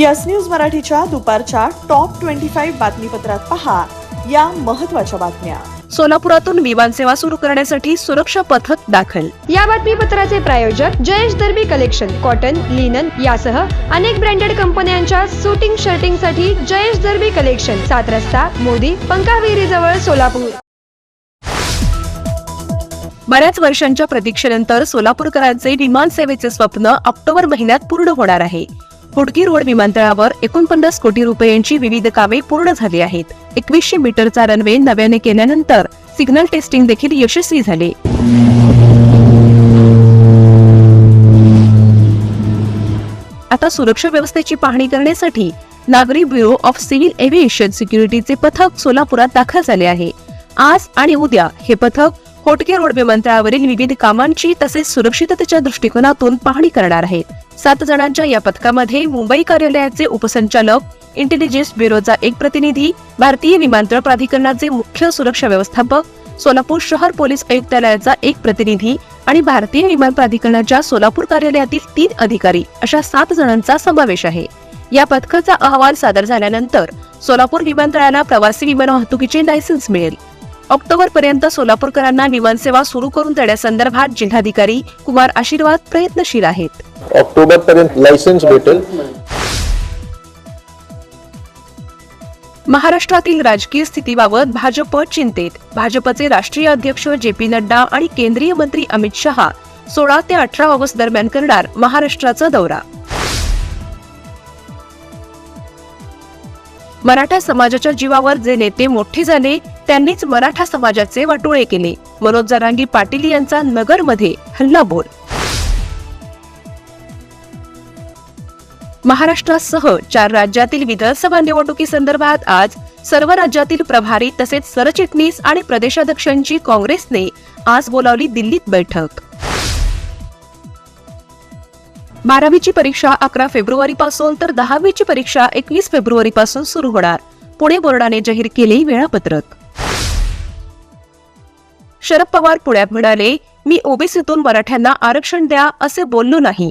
Yes news मराठीच्या दुपारच्या top twenty five बातमीपत्रात पहा या महत्त्वाच्या बातम्या. सोलापुरातून विमानसेवा सुरू करण्यासाठी सुरक्षा पथक दाखल. या बातमीपत्राचे प्रायोजक Jayesh Darbi collection cotton linen यासह अनेक ब्रँडेड कंपन्यांच्या सुटिंग शर्टिंगसाठी जयेश दर्बी कलेक्शन सात रस्ता मोदी पंकाविरी जवळ सोलापूर. बऱ्याच वर्षांच्या प्रतीक्षेनंतर सोलापूरकरांचे विमान सेवेचे स्वप्न ऑक्टोबर महिन्यात पूर्ण होणार आहे. हुडकी रोड विमानतळावर एकोणपन्नास कोटी रुपयांची विविध कामे पूर्ण झाली आहेत. एकवीसशे मीटरचा रनवे नव्याने केल्यानंतर सिग्नल टेस्टिंग देखील यशस्वी झाले. आता सुरक्षा व्यवस्थेची पाहणी करण्यासाठी नागरी ब्युरो ऑफ सिव्हिल एव्हिएशन सिक्युरिटीचे पथक सोलापुरात दाखल झाले आहे. आज आणि उद्या हे पथक होटके रोड विमानतळावरील विविध कामांची तसेच सुरक्षिततेच्या दृष्टिकोनातून पाहणी करणार आहेत सात जणांच्या या पथकामध्ये मुंबई कार्यालयाचे उपसंचालक इंटेलिजन्स ब्युरोचा एक प्रतिनिधी भारतीय विमानतळ प्राधिकरणाचे मुख्य सुरक्षा व्यवस्थापक सोलापूर शहर पोलीस आयुक्तालयाचा एक प्रतिनिधी आणि भारतीय विमान प्राधिकरणाच्या सोलापूर कार्यालयातील तीन अधिकारी अशा सात जणांचा समावेश आहे. या पथकाचा अहवाल सादर झाल्यानंतर सोलापूर विमानतळाला प्रवासी विमान वाहतुकीचे लायसन्स मिळेल. ऑक्टोबर पर्यंत सोलापूरकरांना विमानसेवा सुरू करून देण्यासंदर्भात जिल्हाधिकारी कुमार आशीर्वाद प्रयत्नशील आहेत. ऑक्टोबर पर्यंत लायसन्स भेटेल. महाराष्ट्रातील राजकीय स्थितीबाबत भाजप चिंतेत. भाजपचे राष्ट्रीय अध्यक्ष जे पी नड्डा आणि केंद्रीय मंत्री अमित शहा सोळा ते अठरा ऑगस्ट दरम्यान करणार महाराष्ट्राचा दौरा. मराठा समाजाच्या जीवावर जे नेते मोठे झाले त्यांनीच मराठा समाजाचे वाटोळे केले. मनोज जरांगी पाटील यांचा नगरमध्ये हल्लाबोल. महाराष्ट्रासह चार राज्यातील विधानसभा निवडणुकीसंदर्भात आज सर्व राज्यातील प्रभारी तसेच सरचिटणीस आणि प्रदेशाध्यक्षांची काँग्रेसने आज बोलावली दिल्लीत बैठक. बारावीची परीक्षा अकरा फेब्रुवारी पासून तर दहावीची परीक्षा एकवीस फेब्रुवारी पासून सुरू होणार. पुणे बोर्डाने जाहीर केले वेळापत्रक. शरद पवार पुण्यात म्हणाले मी ओबीसीतून मराठ्यांना आरक्षण द्या असे बोललो नाही.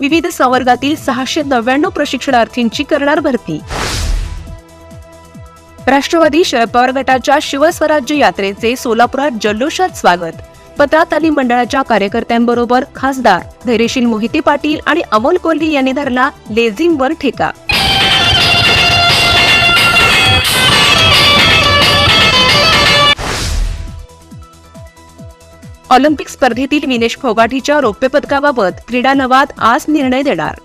विविध संवर्गातील सहाशे नव्याण्णव प्रशिक्षणार्थींची करणार भरती. राष्ट्रवादी शरद पवार गटाच्या शिवस्वराज्य यात्रेचे सोलापुरात जल्लोषात स्वागत. पत्रात आणि मंडळाच्या कार्यकर्त्यांबरोबर खासदार धैर्यशील मोहिते पाटील आणि अमोल कोल्हे यांनी धरला लेझिमवर ठेका. ऑलिम्पिक स्पर्धेतील विनेश फोगाटीच्या रौप्य पदकाबाबत क्रीडा नवाद आज निर्णय देणार.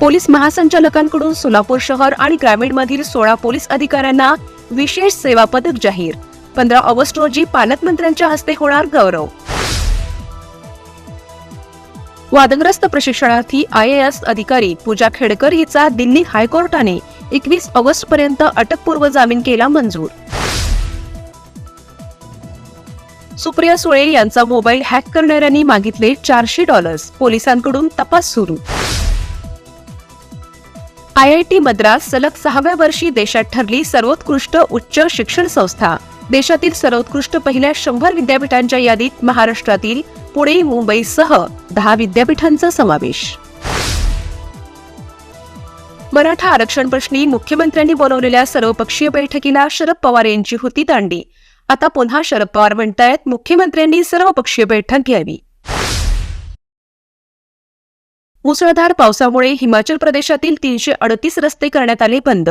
पोलीस महासंचालकांकडून सोलापूर शहर आणि ग्रामीणमधील सोळा पोलीस अधिकाऱ्यांना विशेष सेवा पदक जाहीर. पंधरा ऑगस्ट रोजी पालकमंत्र्यांच्या हस्ते होणार गौरव. वादग्रस्त प्रशिक्षणार्थी आय एस अधिकारी पूजा खेडकर हिचा दिल्ली हायकोर्टाने एकवीस ऑगस्ट पर्यंत अटकपूर्व जामीन केला मंजूर. सुप्रिया सुळे यांचा मोबाईल हॅक करणाऱ्यांनी मागितले चारशे डॉलर्स. पोलिसांकडून तपास सुरू. आय आय टी मद्रास सलग सहाव्या वर्षी देशात ठरली सर्वोत्कृष्ट उच्च शिक्षण संस्था. देशातील सर्वोत्कृष्ट पहिल्या शंभर विद्यापीठांच्या यादीत महाराष्ट्रातील पुणे मुंबईसह दहा विद्यापीठांचा समावेश. मराठा आरक्षण प्रश्नी मुख्यमंत्र्यांनी बोलवलेल्या सर्वपक्षीय बैठकीला शरद पवार यांची होती दांडी आता पुन्हा शरद पवार म्हणतायत मुख्यमंत्र्यांनी सर्वपक्षीय बैठक घ्यावी. मुसळधार पावसामुळे हिमाचल प्रदेशातील तीनशे अडतीस रस्ते करण्यात आले बंद.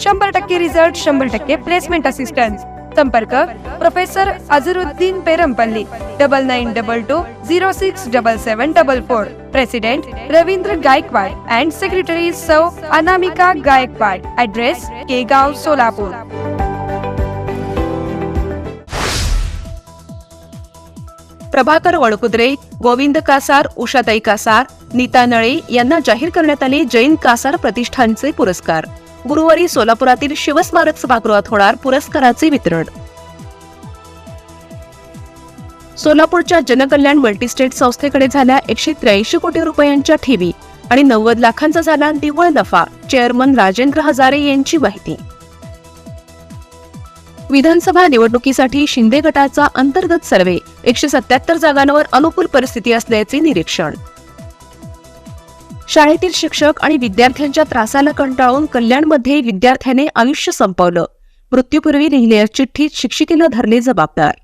शंभर टक्के रिझल्ट शंभर टक्के प्लेसमेंट असिस्टन्स संपर्क professor Azharuddin Perampalli double nine double two zero six double seven double four president Ravindra Gaikwad and secretary सौ अनामिका गायकवाड ऍड्रेस केगाव सोलापूर प्रभाकर वळकुद्रे गोविंद कासार उषाताई कासार नीता नळे यांना जाहीर करण्यात आले जैन कासार प्रतिष्ठानचे पुरस्कार. गुरुवारी सोलापुरातील शिवस्मारक सभागृहात होणार पुरस्काराचे वितरण. सोलापूरच्या जनकल्याण मल्टीस्टेट संस्थेकडे झाल्या एकशे त्र्याऐंशी कोटी रुपयांच्या ठेवी आणि नव्वद लाखांचा झाला निव्वळ नफा चेअरमन राजेंद्र हजारे यांची माहिती. विधानसभा निवडणुकीसाठी शिंदे गटाचा अंतर्गत सर्वे एकशे सत्याहत्तर जागांवर अनुकूल परिस्थिती असल्याचे निरीक्षण. शाळेतील शिक्षक आणि विद्यार्थ्यांच्या त्रासाला कंटाळून कल्याणमध्ये विद्यार्थ्याने आयुष्य संपवलं. मृत्यूपूर्वी लिहिलेल्या चिठ्ठीत शिक्षिकेला धरले जबाबदार.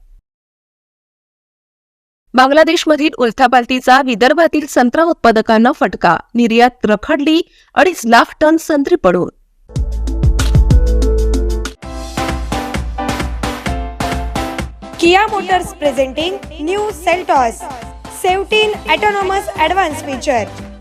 बांगलादेशमधील उलथापालतीचा विदर्भातील संत्रा उत्पादकांना फटका. निर्यात रखडली अडीच लाख टन संत्री पडून. Kia Motors presenting new Seltos. Seventeen autonomous advance feature.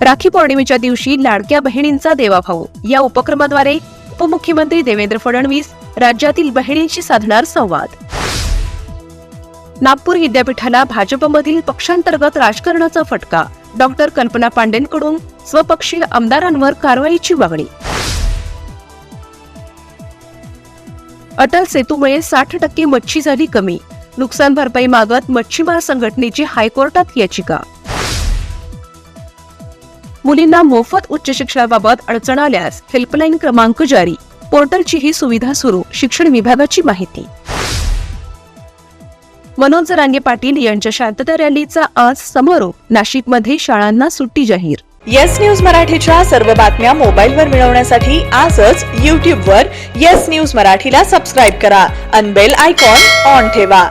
Rakhi पौर्णिमेच्या दिवशी लाडक्या बहिणींचा देवाभाऊ या उपक्रमाद्वारे उपमुख्यमंत्री देवेंद्र फडणवीस राज्यातील बहिणींशी साधणार संवाद. नागपूर विद्यापीठाला भाजपमधील पक्षांतर्गत राजकारणाचा फटका. डॉक्टर कल्पना पांडेंकडून स्वपक्षीय आमदारांवर कारवाईची मागणी. अटल सेतूमुळे साठ टक्के मच्छी झाली कमी. नुकसान भरपाई मागत मच्छीमार संघटनेची हायकोर्टात याचिका. मुलींना मोफत उच्च शिक्षणाबाबत अडचण आल्यास हेल्पलाईन क्रमांक जारी. पोर्टलची ही सुविधा सुरू. शिक्षण विभागाची माहिती. मनोज रांगे पाटील यांच्या शांतता रॅलीचा आज समारोप. नाशिकमध्ये शाळांना सुट्टी जाहीर. येस न्यूज मराठीच्या सर्व बातम्या मोबाईलवर मिळवण्यासाठी आजच यूट्यूबवर येस न्यूज मराठीला सबस्क्राईब करा. अनबेल आयकॉन ऑन ठेवा.